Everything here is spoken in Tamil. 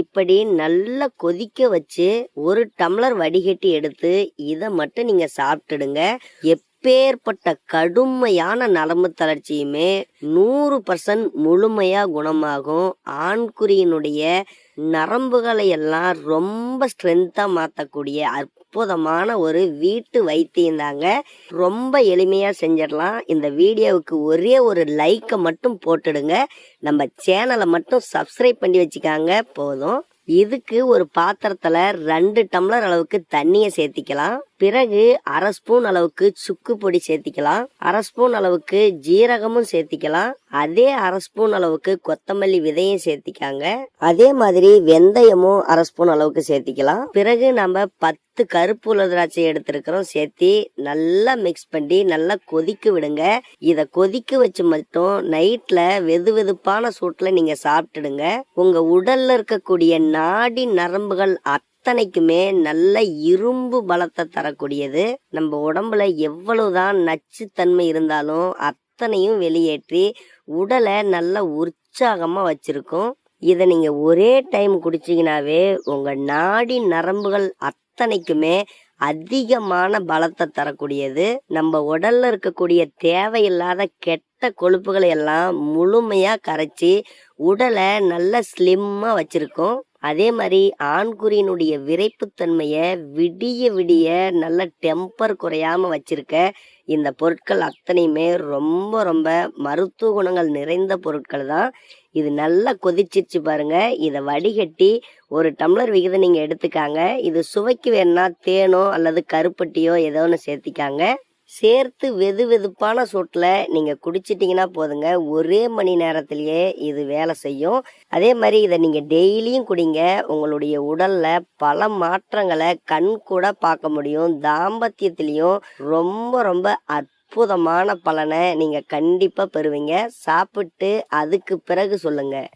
இப்படி நல்லா கொதிக்க வச்சு ஒரு டம்ளர் வடிகட்டி எடுத்து இதை மட்டும் நீங்க சாப்பிட்டுடுங்க. எப்பேற்பட்ட கடுமையான நரம்பு தளர்ச்சியுமே நூறு பர்சன்ட் முழுமையா குணமாகும். ஆண்குறியினுடைய நரம்புகளை எல்லாம் ரொம்ப ஸ்ட்ரென்த்தா மாத்தக்கூடிய அற்புதமான ஒரு வீட்டு வைத்தியம் தாங்க ரொம்ப எளிமையா செஞ்சிடலாம். இந்த வீடியோவுக்கு ஒரே ஒரு லைக்கை மட்டும் போட்டுடுங்க. நம்ம சேனலை மட்டும் சப்ஸ்கிரைப் பண்ணி வச்சுக்காங்க போதும். இதுக்கு ஒரு பாத்திரத்துல ரெண்டு டம்ளர் அளவுக்கு தண்ணியை சேர்த்திக்கலாம். பிறகு அரை ஸ்பூன் அளவுக்கு சுக்கு பொடி சேர்த்திக்கலாம். அரை ஸ்பூன் அளவுக்கு ஜீரகமும் சேர்த்திக்கலாம். அதே அரை ஸ்பூன் அளவுக்கு கொத்தமல்லி விதையும் சேர்த்திக்காங்க. அதே மாதிரி வெந்தயமும் அரை ஸ்பூன் அளவுக்கு சேர்த்திக்கலாம். பிறகு நம்ம பத்து கருப்பு உலர் திராட்சை எடுத்திருக்கிறோம் சேர்த்தி நல்லா மிக்ஸ் பண்ணி நல்லா கொதிக்க விடுங்க. இதை கொதிக்க வச்சு மட்டும் நைட்ல வெது வெதுப்பான சூட்டுல நீங்க சாப்பிட்டுடுங்க. உங்க உடல்ல இருக்கக்கூடிய நாடி நரம்புகள் அத்தனைக்குமே நல்ல இரும்பு பலத்தை தரக்கூடியது. நம்ம உடம்புல எவ்வளவுதான் நச்சுத்தன்மை இருந்தாலும் அத்தனையும் வெளியேற்றி உடலை நல்ல உற்சாகமாக வச்சிருக்கும். இதை நீங்கள் ஒரே டைம் குடிச்சிங்கனாவே உங்கள் நாடி நரம்புகள் அத்தனைக்குமே அதிகமான பலத்தை தரக்கூடியது. நம்ம உடல்ல இருக்கக்கூடிய தேவையில்லாத கெட்ட கொழுப்புகளை எல்லாம் முழுமையா கரைச்சி உடலை நல்ல ஸ்லிம்மா வச்சிருக்கும். அதே மாதிரி ஆண்குறியினுடைய விரைப்புத்தன்மையை விடிய விடிய நல்ல டெம்பர் குறையாம வச்சிருக்க இந்த பொருட்கள் அத்தனையுமே ரொம்ப ரொம்ப மருத்துவ குணங்கள் நிறைந்த பொருட்கள் தான். இது நல்லா கொதிச்சிருச்சு பாருங்க. இதை வடிகட்டி ஒரு டம்ளர் விகிதம் நீங்கள் எடுத்துக்காங்க. இது சுவைக்கு வேணா தேனோ அல்லது கருப்பட்டியோ ஏதோ ஒன்று சேர்த்திக்காங்க. சேர்த்து வெது வெதுப்பான சூட்டில் நீங்கள் குடிச்சிட்டிங்கன்னா போதுங்க. ஒரே மணி நேரத்திலேயே இது வேலை செய்யும். அதே மாதிரி இதை நீங்கள் டெய்லியும் குடிங்க. உங்களுடைய உடலில் பல மாற்றங்களை கண் கூட பார்க்க முடியும். தாம்பத்தியத்திலையும் ரொம்ப ரொம்ப அற்புதமான பலனை நீங்கள் கண்டிப்பாக பெறுவீங்க. சாப்பிட்டு அதுக்கு பிறகு சொல்லுங்கள்